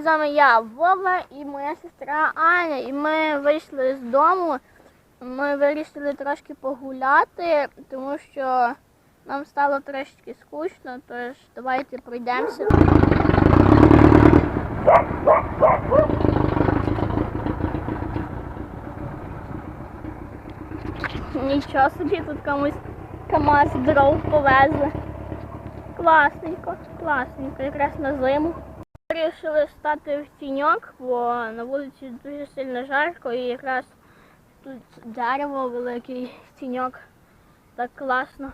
Привіт, з вами я, Вова і моя сестра Аня. І ми вийшли з дому. Ми вирішили трошки погуляти, тому що нам стало трошки скучно, тож давайте пройдемося. Нічого собі тут комусь КАМАЗ дров повезли. Класненько, класненько, якраз на зиму. Вирішили стати в тіньок, бо на вулиці дуже сильно жарко і якраз тут дерево, великий тіньок. Так класно.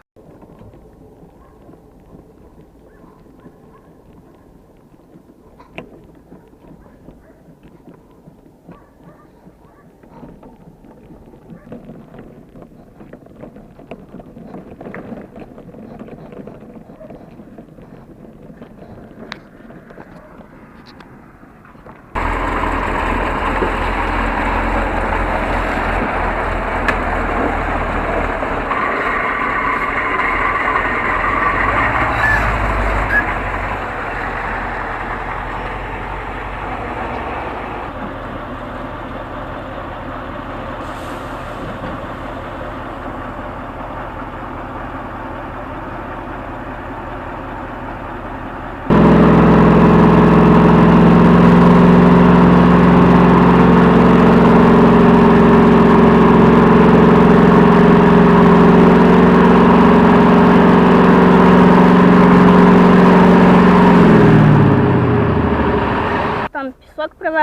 Там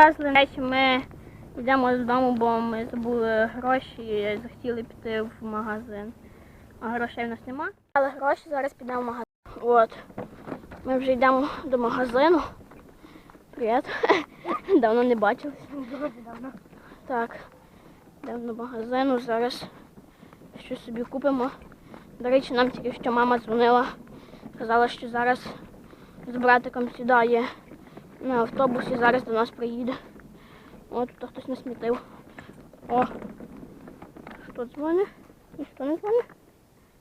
привезли. Речі, ми йдемо додому, бо ми забули гроші і захотіли піти в магазин. А грошей в нас нема. Але гроші зараз підемо в магазин. От. Ми вже йдемо до магазину. Привіт. Давно не бачилися. Так. Йдемо до магазину. Зараз щось собі купимо. До речі, нам тільки що мама дзвонила. Сказала, що зараз з братиком сідає на автобусі, зараз до нас приїде. От тут хтось насмітив. О! Хто дзвонить? Ніхто не дзвонить?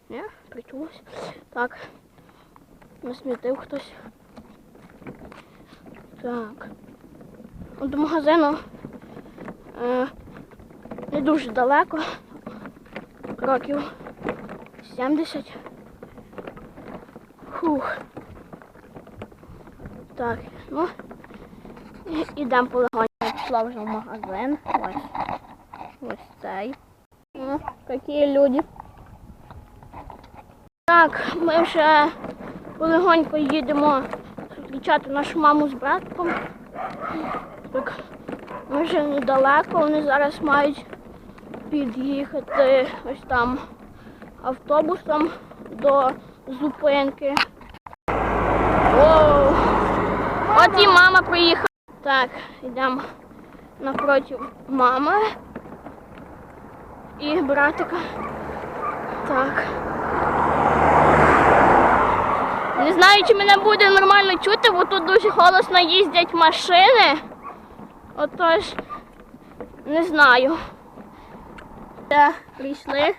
Ні, причулось. Так. Насмітив хтось. Так. До магазину е, не дуже далеко. Кроків 70. Фух. Так, ну ідемо полегонько. Пішла вже в магазин. Ось. Ось цей. Ну, які люди. Так, ми вже полегонько їдемо зустрічати нашу маму з братком. Так, ми вже недалеко, вони зараз мають під'їхати ось там автобусом до зупинки. Воу! От і мама приїхала. Так, йдемо напроти мами і братика. Так. Не знаю, чи мене буде нормально чути, бо тут дуже голосно їздять машини. Отож, не знаю. Так, прийшли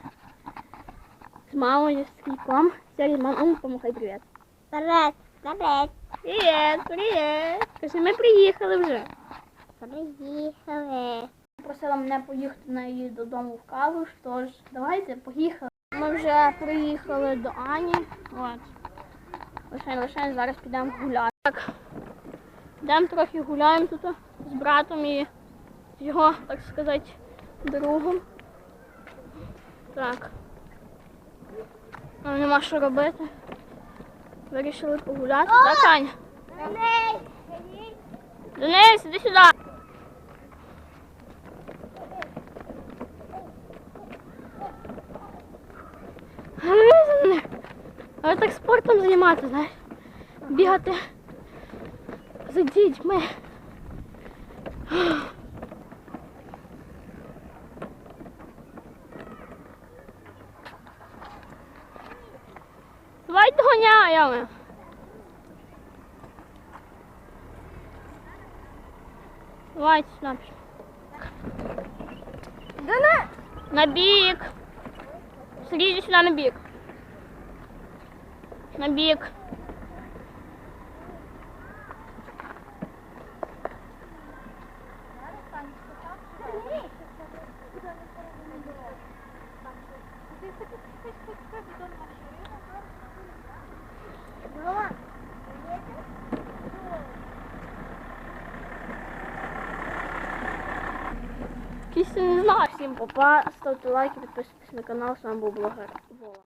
з мамою, з кільком. Сьогодні мама, ну, помахай привіт. Привет, привет. Привіт, привіт. Кажи, ми приїхали вже. Приїхали. Просила мене поїхати на її додому в каву, тож давайте поїхали. Ми вже приїхали до Ані. От. Лишень, лишень, зараз підемо гуляти. Так. Йдемо трохи гуляємо тут з братом і його, так сказати, другом. Так. Нам нема що робити. Вирішили погуляти. Так, Аня? Денис, іди сюди. Але так спортом займатися, знаєш. Бігати за дітьми. Давай доганяємо. Давай сюди. Да на. На бік. Іди сюди на бік. На бік. Не знаю. Всім попа, ставте лайки, підписуйтесь на канал. З вами був блогер Вова.